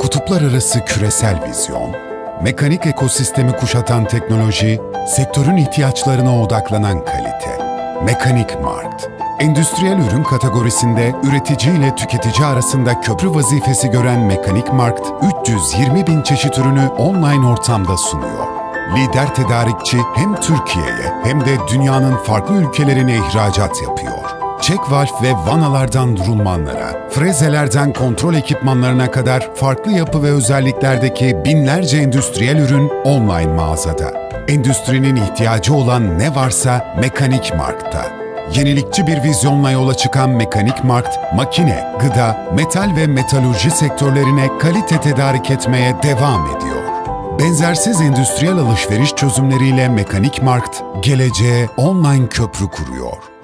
Kutuplar arası küresel vizyon, mekanik ekosistemi kuşatan teknoloji, sektörün ihtiyaçlarına odaklanan kalite. Mekanik Mart, endüstriyel ürün kategorisinde üretici ile tüketici arasında köprü vazifesi gören Mekanik Markt, 320 bin çeşit ürünü online ortamda sunuyor. Lider tedarikçi hem Türkiye'ye hem de dünyanın farklı ülkelerine ihracat yapıyor. Çek valf ve vanalardan rulmanlara, frezelerden kontrol ekipmanlarına kadar farklı yapı ve özelliklerdeki binlerce endüstriyel ürün online mağazada. Endüstrinin ihtiyacı olan ne varsa Mekanik Markt'ta. Yenilikçi bir vizyonla yola çıkan Mekanik Markt, makine, gıda, metal ve metalurji sektörlerine kalite tedarik etmeye devam ediyor. Benzersiz endüstriyel alışveriş çözümleriyle Mekanik Markt, geleceğe online köprü kuruyor.